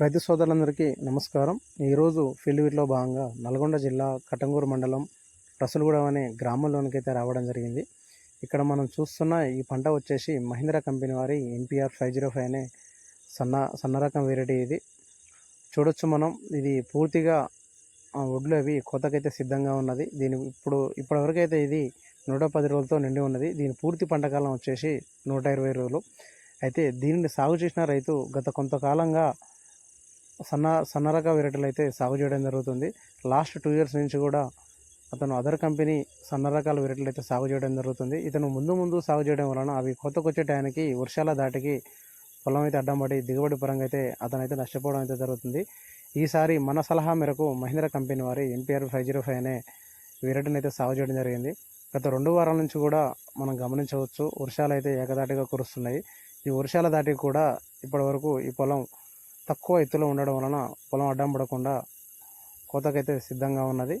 రైతు సోదరులందరికీ నమస్కారం. ఈరోజు ఫీల్డ్ వీట్లో భాగంగా నల్గొండ జిల్లా కటంగూరు మండలం రసులగూడెం అనే గ్రామంలోనికైతే రావడం జరిగింది. ఇక్కడ మనం చూస్తున్న ఈ పంట వచ్చేసి మహీంద్రా కంపెనీ వారి ఎన్పిఆర్ ఫైవ్ జీరో ఫైవ్ అనే సన్న సన్న రకం వెరైటీ ఇది. చూడొచ్చు మనం ఇది పూర్తిగా ఒడ్లు వడ్లు అవి కోతకైతే సిద్ధంగా ఉన్నది. దీని ఇప్పుడు ఇప్పటివరకు అయితే ఇది నూట పది రోజులతో నిండి ఉన్నది. దీని పూర్తి పంటకాలం వచ్చేసి నూట ఇరవై రోజులు. అయితే దీనిని సాగు చేసిన రైతు గత కొంతకాలంగా సన్న సన్న రక వెరైటీలు అయితే సాగు చేయడం జరుగుతుంది. లాస్ట్ టూ ఇయర్స్ నుంచి కూడా అతను అదర్ కంపెనీ సన్న రకాల వెరైటీలు అయితే సాగు చేయడం జరుగుతుంది. ఇతను ముందు ముందు సాగు చేయడం వలన అవి కోతకొచ్చే టయానికి వర్షాల దాటికి పొలం అయితే అడ్డం పడి దిగుబడి పరంగా అయితే అతనైతే నష్టపోవడం అయితే జరుగుతుంది. ఈసారి మన సలహా మేరకు మహీంద్రా కంపెనీ వారి ఎన్పిఆర్ ఫైవ్ జీరో ఫైవ్ అనే వెరైటీని అయితే సాగు చేయడం జరిగింది. గత రెండు వారాల నుంచి కూడా మనం గమనించవచ్చు వర్షాలు అయితే ఏకదాటిగా కురుస్తున్నాయి. ఈ వర్షాల దాటికి కూడా ఇప్పటివరకు ఈ పొలం తక్కువ ఎత్తులో ఉండడం వలన పొలం అడ్డం పడకుండా కోతకైతే సిద్ధంగా ఉన్నది.